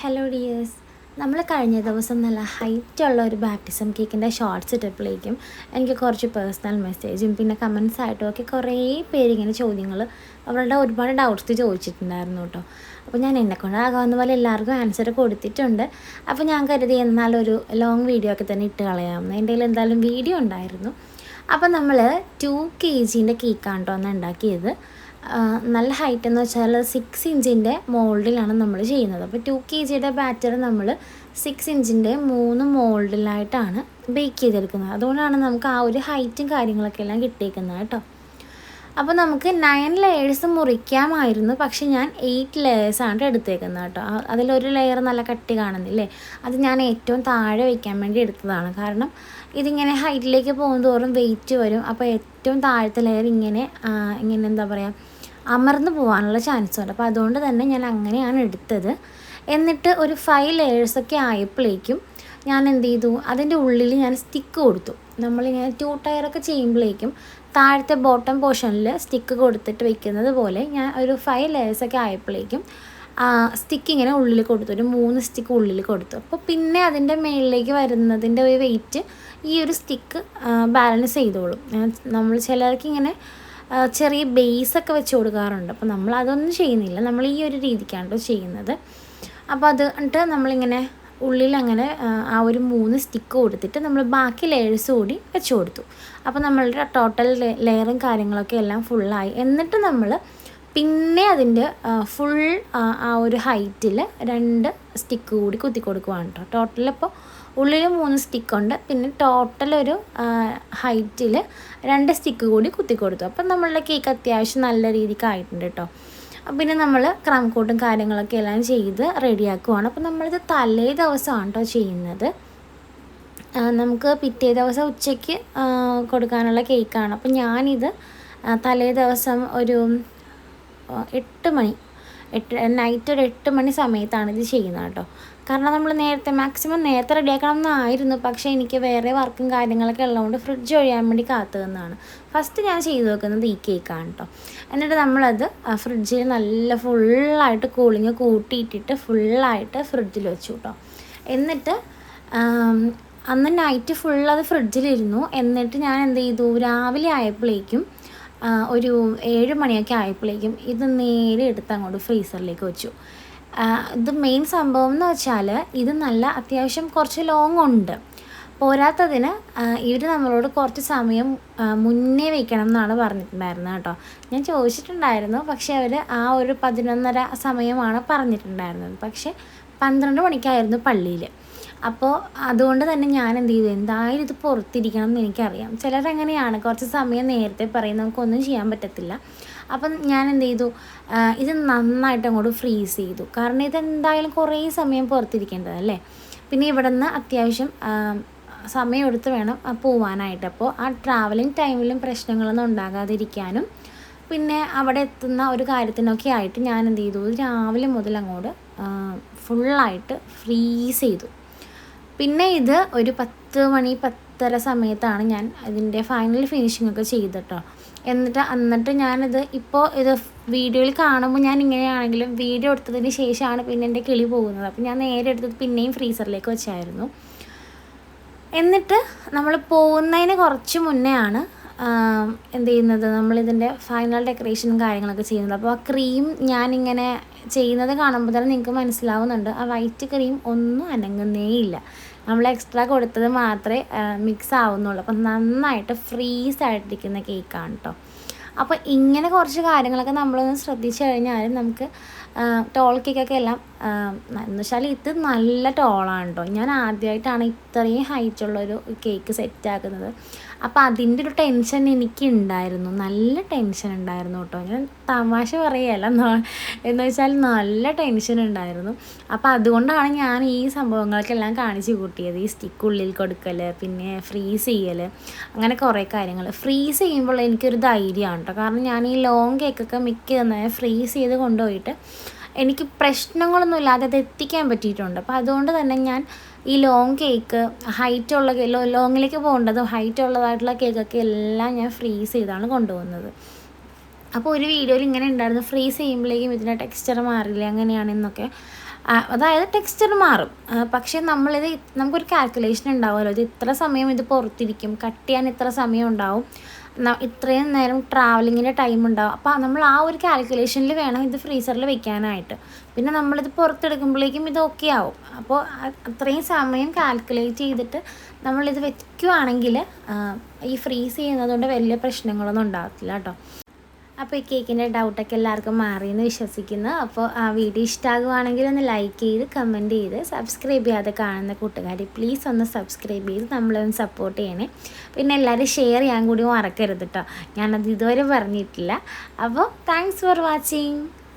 Hello dears നമ്മൾ കഴിഞ്ഞ ദിവസം നല്ല ഹൈറ്റുള്ള ഒരു ബാപ്റ്റിസം കേക്കിന്റെ ഷോർട്സ് ഇട്ടപ്പോഴേക്കും എനിക്ക് കുറച്ച് പേഴ്സണൽ മെസ്സേജും പിന്നെ കമൻസ് ആയിട്ടും ഒക്കെ കുറേ പേരിങ്ങനെ ചോദ്യങ്ങൾ അവരുടെ ഒരുപാട് ഡൗട്ട്സ് ചോദിച്ചിട്ടുണ്ടായിരുന്നു കേട്ടോ. അപ്പോൾ ഞാൻ എന്നെക്കൊണ്ട് ആകാവുന്ന പോലെ എല്ലാവർക്കും ആൻസർ കൊടുത്തിട്ടുണ്ട്. അപ്പോൾ ഞാൻ കരുതി എന്നാലൊരു ലോങ് വീഡിയോ ഒക്കെ തന്നെ ഇട്ട് കളയാമെന്ന്. എന്റെ കയ്യിൽ എന്തായാലും വീഡിയോ ഉണ്ടായിരുന്നു. അപ്പോൾ നമ്മൾ ടു കെ ജീന്റെ കേക്കാണ് കേട്ടോ അന്ന് ഉണ്ടാക്കിയത്. നല്ല ഹൈറ്റ് എന്ന് വെച്ചാൽ സിക്സ് ഇഞ്ചിന്റെ മോൾഡിലാണ് നമ്മൾ ചെയ്യുന്നത്. അപ്പോൾ ടു കെ ജിയുടെ ബാറ്റർ നമ്മൾ സിക്സ് ഇഞ്ചിന്റെ മൂന്ന് മോൾഡിലായിട്ടാണ് ബേക്ക് ചെയ്തെടുക്കുന്നത്. അതുകൊണ്ടാണ് നമുക്ക് ആ ഒരു ഹൈറ്റും കാര്യങ്ങളൊക്കെ എല്ലാം കിട്ടിയേക്കുന്നത് കേട്ടോ. അപ്പോൾ നമുക്ക് നയൻ ലെയേഴ്സ് മുറിക്കാമായിരുന്നു. പക്ഷെ ഞാൻ എയ്റ്റ് ലെയേഴ്സാണ് എടുത്തേക്കുന്നത് കേട്ടോ. അതിലൊരു ലെയർ നല്ല കട്ടി കാണുന്നില്ലേ? അത് ഞാൻ ഏറ്റവും താഴെ വയ്ക്കാൻ വേണ്ടി എടുത്തതാണ്. കാരണം ഇതിങ്ങനെ ഹൈറ്റിലേക്ക് പോകും തോറും വെയിറ്റ് വരും. അപ്പോൾ ഏറ്റവും താഴത്തെ ലെയർ ഇങ്ങനെ ഇങ്ങനെ എന്താ പറയുക അമർന്നു പോകാനുള്ള ചാൻസ് ഉണ്ട്. അപ്പോൾ അതുകൊണ്ട് തന്നെ ഞാൻ അങ്ങനെയാണ് എടുത്തത്. എന്നിട്ട് ഒരു ഫൈവ് ലെയേഴ്സൊക്കെ ആയപ്പോഴേക്കും ഞാൻ എന്ത് ചെയ്തു? അതിന്റെ ഉള്ളിൽ ഞാൻ സ്റ്റിക്ക് കൊടുത്തു. നമ്മളിങ്ങനെ ടു ടയറൊക്കെ ചെയ്യുമ്പോഴേക്കും താഴത്തെ ബോട്ടം പോർഷനിൽ സ്റ്റിക്ക് കൊടുത്തിട്ട് വെക്കുന്നത് പോലെ ഞാൻ ഒരു ഫൈവ് ലെയേഴ്സൊക്കെ ആയപ്പോഴേക്കും സ്റ്റിക്ക് ഇങ്ങനെ ഉള്ളിൽ കൊടുത്തു. ഒരു മൂന്ന് സ്റ്റിക്ക് ഉള്ളിൽ കൊടുത്തു. അപ്പോൾ പിന്നെ അതിന്റെ മേളിലേക്ക് വരുന്നതിന്റെ ഒരു വെയിറ്റ് ഈ ഒരു സ്റ്റിക്ക് ബാലൻസ് ചെയ്തോളും. നമ്മൾ ചിലർക്ക് ഇങ്ങനെ ചെറിയ ബേസൊക്കെ വെച്ച് കൊടുക്കാറുണ്ട്. അപ്പോൾ നമ്മൾ അതൊന്നും ചെയ്യുന്നില്ല. നമ്മൾ ഈ ഒരു രീതിക്കാണ് ചെയ്യുന്നത്. അപ്പോൾ അത് എന്നിട്ട് നമ്മളിങ്ങനെ ഉള്ളിൽ അങ്ങനെ ആ ഒരു മൂന്ന് സ്റ്റിക്ക് കൊടുത്തിട്ട് നമ്മൾ ബാക്കി ലെയേഴ്സ് കൂടി വെച്ച് കൊടുത്തു. അപ്പോൾ നമ്മളുടെ ടോട്ടൽ ലെയറും കാര്യങ്ങളൊക്കെ എല്ലാം ഫുള്ളായി എന്നിട്ട് നമ്മൾ പിന്നെ അതിന്റെ ഫുൾ ആ ഒരു ഹൈറ്റിൽ രണ്ട് സ്റ്റിക്ക് കൂടി കുത്തി കൊടുക്കുവാണ് കേട്ടോ ടോട്ടൽ ഇപ്പോൾ ഉള്ളിൽ മൂന്ന് സ്റ്റിക്കുണ്ട് പിന്നെ ടോട്ടൽ ഒരു ഹൈറ്റിൽ രണ്ട് സ്റ്റിക്ക് കൂടി കുത്തി കൊടുത്തു അപ്പം നമ്മളുടെ കേക്ക് അത്യാവശ്യം നല്ല രീതിക്ക് ആയിട്ടുണ്ട് കേട്ടോ പിന്നെ നമ്മൾ ക്രം കോട്ടും കാര്യങ്ങളൊക്കെ എല്ലാം ചെയ്ത് റെഡിയാക്കുവാണ്. അപ്പം നമ്മളിത് തലേ ദിവസമാണ് കേട്ടോ ചെയ്യുന്നത്. നമുക്ക് പിറ്റേ ദിവസം ഉച്ചയ്ക്ക് കൊടുക്കാനുള്ള കേക്കാണ് അപ്പം ഞാനിത് തലേ ദിവസം ഒരു എട്ട് മണി. എട്ട് നൈറ്റ് ഒരു എട്ട് മണി സമയത്താണ് ഇത് ചെയ്യുന്നത് കേട്ടോ. കാരണം നമ്മൾ നേരത്തെ മാക്സിമം നേരത്തെ റെഡിയാക്കണം എന്നായിരുന്നു. പക്ഷേ എനിക്ക് വേറെ വർക്കും കാര്യങ്ങളൊക്കെ ഉള്ളതുകൊണ്ട് ഫ്രിഡ്ജ് ഒഴിയാൻ വേണ്ടി കാത്തു നിന്നാണ് ഫസ്റ്റ് ഞാൻ ചെയ്തു വെക്കുന്നത് ഈ കേക്കാണ് കേട്ടോ എന്നിട്ട് നമ്മളത് ഫ്രിഡ്ജിൽ നല്ല ഫുള്ളായിട്ട് കൂളിങ് കൂട്ടിയിട്ടിട്ട് ഫുള്ളായിട്ട് ഫ്രിഡ്ജിൽ വെച്ചു കേട്ടോ എന്നിട്ട് അന്ന് നൈറ്റ് ഫുൾ അത് ഫ്രിഡ്ജിലിരുന്നു എന്നിട്ട് ഞാൻ എന്ത് ചെയ്തു? രാവിലെ ആയപ്പോഴേക്കും ഒരു ഏഴ് മണിയൊക്കെ ആയപ്പോഴേക്കും ഇത് നേരെ എടുത്ത് അങ്ങോട്ട് ഫ്രീസറിലേക്ക് വെച്ചു. ഇത് മെയിൻ സംഭവം എന്ന് വെച്ചാൽ ഇത് നല്ല അത്യാവശ്യം കുറച്ച് ലോങ് ഉണ്ട്. പോരാത്തതിന് ഇവർ നമ്മളോട് കുറച്ച് സമയം മുന്നേ വയ്ക്കണം എന്നാണ് പറഞ്ഞിട്ടുണ്ടായിരുന്നത് കേട്ടോ. ഞാൻ ചോദിച്ചിട്ടുണ്ടായിരുന്നു പക്ഷേ അവർ ആ ഒരു പതിനൊന്നര സമയമാണ് പറഞ്ഞിട്ടുണ്ടായിരുന്നത്. പക്ഷേ പന്ത്രണ്ട് മണിക്കായിരുന്നു പള്ളിയിൽ അപ്പോൾ അതുകൊണ്ട് തന്നെ ഞാൻ എന്ത് ചെയ്തു എന്തായാലും ഇത് പുറത്തിരിക്കണം എന്ന് എനിക്കറിയാം. ചിലരങ്ങനെയാണ്. കുറച്ച് സമയം നേരത്തെ പറയും. നമുക്കൊന്നും ചെയ്യാൻ പറ്റത്തില്ല. അപ്പം ഞാൻ എന്ത് ചെയ്തു ഇത് നന്നായിട്ട് അങ്ങോട്ട് ഫ്രീസ് ചെയ്തു. കാരണം ഇതെന്തായാലും കുറേ സമയം പുറത്തിരിക്കേണ്ടതല്ലേ പിന്നെ ഇവിടെ നിന്ന് അത്യാവശ്യം സമയം എടുത്ത് വേണം പോവാനായിട്ട്. അപ്പോൾ ആ ട്രാവലിംഗ് ടൈമിലും പ്രശ്നങ്ങളൊന്നും ഉണ്ടാകാതിരിക്കാനും പിന്നെ അവിടെ എത്തുന്ന ഒരു കാര്യത്തിനൊക്കെ ആയിട്ട് ഞാൻ എന്ത് ചെയ്തു രാവിലെ മുതൽ അങ്ങോട്ട് ഫുള്ളായിട്ട് ഫ്രീസ് ചെയ്തു. പിന്നെ ഇത് ഒരു പത്ത് മണി പത്തര സമയത്താണ് ഞാൻ ഇതിന്റെ ഫൈനൽ ഫിനിഷിംഗ് ഒക്കെ ചെയ്തിട്ടോ. എന്നിട്ട് എന്നിട്ട് ഞാനിത് ഇപ്പോൾ ഇത് വീഡിയോയിൽ കാണുമ്പോൾ ഞാൻ ഇങ്ങനെയാണെങ്കിലും വീഡിയോ എടുത്തതിന് ശേഷമാണ് പിന്നെ എന്റെ കിളി പോകുന്നത്. അപ്പോൾ ഞാൻ നേരെ എടുത്തത് പിന്നെയും ഫ്രീസറിലേക്ക് വെച്ചായിരുന്നു. എന്നിട്ട് നമ്മൾ പോകുന്നതിന് കുറച്ച് മുന്നേ ആണ് എന്ത് ചെയ്യുന്നത്? നമ്മളിതിന്റെ ഫൈനൽ ഡെക്കറേഷനും കാര്യങ്ങളൊക്കെ ചെയ്യുന്നത്. അപ്പോൾ ആ ക്രീം ഞാനിങ്ങനെ ചെയ്യുന്നത് കാണുമ്പോൾ തന്നെ നിങ്ങൾക്ക് മനസ്സിലാവുന്നുണ്ട്. ആ വൈറ്റ് ക്രീം ഒന്നും അനങ്ങുന്നേ ഇല്ല. നമ്മൾ എക്സ്ട്രാ കൊടുത്തത് മാത്രമേ മിക്സ് ആവുന്നുള്ളൂ. അപ്പം നന്നായിട്ട് ഫ്രീസ് ആയിട്ടിരിക്കുന്ന കേക്കാണ് കേട്ടോ അപ്പോൾ ഇങ്ങനെ കുറച്ച് കാര്യങ്ങളൊക്കെ നമ്മളൊന്ന് ശ്രദ്ധിച്ചു കഴിഞ്ഞാൽ നമുക്ക് ടോൾ കേക്കൊക്കെ എല്ലാം എന്ന് വെച്ചാൽ ഇത് നല്ല ടോളാണ് കേട്ടോ ഞാൻ ആദ്യമായിട്ടാണ് ഇത്രയും ഹൈറ്റ് ഉള്ളൊരു കേക്ക് സെറ്റാക്കുന്നത് അപ്പോൾ അതിന്റെ ഒരു ടെൻഷൻ എനിക്ക് ഉണ്ടായിരുന്നു നല്ല ടെൻഷൻ ഉണ്ടായിരുന്നു കേട്ടോ. ഞാൻ തമാശ പറയുകയല്ല എന്ന് വെച്ചാൽ നല്ല ടെൻഷൻ ഉണ്ടായിരുന്നു. അപ്പോൾ അതുകൊണ്ടാണ് ഞാൻ ഈ സംഭവങ്ങൾക്കെല്ലാം കാണിച്ചു കൂട്ടിയത്. ഈ സ്റ്റിക്ക് ഉള്ളിൽ കൊടുക്കൽ പിന്നെ ഫ്രീസ് ചെയ്യൽ അങ്ങനെ കുറേ കാര്യങ്ങൾ. ഫ്രീസ് ചെയ്യുമ്പോൾ എനിക്കൊരു ധൈര്യമാണ് കേട്ടോ. കാരണം ഞാൻ ഈ ലോങ് കേക്കൊക്കെ മിക്ക തന്നെ ഫ്രീസ് ചെയ്ത് കൊണ്ടുപോയിട്ട് എനിക്ക് പ്രശ്നങ്ങളൊന്നും ഇല്ലാതെ അത് എത്തിക്കാൻ പറ്റിയിട്ടുണ്ട്. അപ്പോൾ അതുകൊണ്ട് തന്നെ ഞാൻ ഈ ലോങ് കേക്ക് ഹൈറ്റ് ഉള്ള ലോങ്ങിലേക്ക് പോകേണ്ടതും ഹൈറ്റ് ഉള്ളതായിട്ടുള്ള കേക്കൊക്കെ എല്ലാം ഞാൻ ഫ്രീസ് ചെയ്താണ് കൊണ്ടുപോകുന്നത്. അപ്പോൾ ഒരു വീഡിയോയിൽ ഇങ്ങനെ ഉണ്ടായിരുന്നു. ഫ്രീസ് ചെയ്യുമ്പോഴേക്കും ഇതിന്റെ ടെക്സ്ചർ മാറില്ല അങ്ങനെയാണെന്നൊക്കെ അതായത് ടെക്സ്ചർ മാറും. പക്ഷേ നമ്മളിത് നമുക്കൊരു കാൽക്കുലേഷൻ ഉണ്ടാവുമല്ലോ. ഇത് ഇത്ര സമയം ഇത് പുറത്തിരിക്കും കട്ട് ചെയ്യാൻ ഇത്ര സമയം ഉണ്ടാവും. ഇത്രയും നേരം ട്രാവലിങ്ങിന്റെ ടൈം ഉണ്ടാവും. അപ്പോൾ നമ്മൾ ആ ഒരു കാൽക്കുലേഷനിൽ വേണം ഇത് ഫ്രീസറിൽ വെക്കാനായിട്ട്. പിന്നെ നമ്മളിത് പുറത്തെടുക്കുമ്പോഴേക്കും ഇത് ഓക്കെ ആവും. അപ്പോൾ അത്രയും സമയം കാൽക്കുലേറ്റ് ചെയ്തിട്ട് നമ്മളിത് വെക്കുകയാണെങ്കിൽ ഈ ഫ്രീസ് ചെയ്യുന്നതുകൊണ്ട് വലിയ പ്രശ്നങ്ങളൊന്നും ഉണ്ടാകത്തില്ല കേട്ടോ അപ്പോൾ ഈ കേക്കിന്റെ ഡൗട്ടൊക്കെ എല്ലാവർക്കും മാറിയെന്ന് വിശ്വസിക്കുന്നു. അപ്പോൾ ആ വീഡിയോ ഇഷ്ടമാകുവാണെങ്കിൽ ഒന്ന് ലൈക്ക് ചെയ്ത് കമന്റ് ചെയ്ത് സബ്സ്ക്രൈബ് ചെയ്യാതെ കാണുന്ന കൂട്ടുകാർ പ്ലീസ് ഒന്ന് സബ്സ്ക്രൈബ് ചെയ്ത് നമ്മളൊന്ന് സപ്പോർട്ട് ചെയ്യണേ. പിന്നെ എല്ലാവരും ഷെയർ ചെയ്യാൻ കൂടി മറക്കരുത് കേട്ടോ ഞാനത് ഇതുവരെ പറഞ്ഞിട്ടില്ല. അപ്പോൾ താങ്ക്സ് ഫോർ വാച്ചിങ്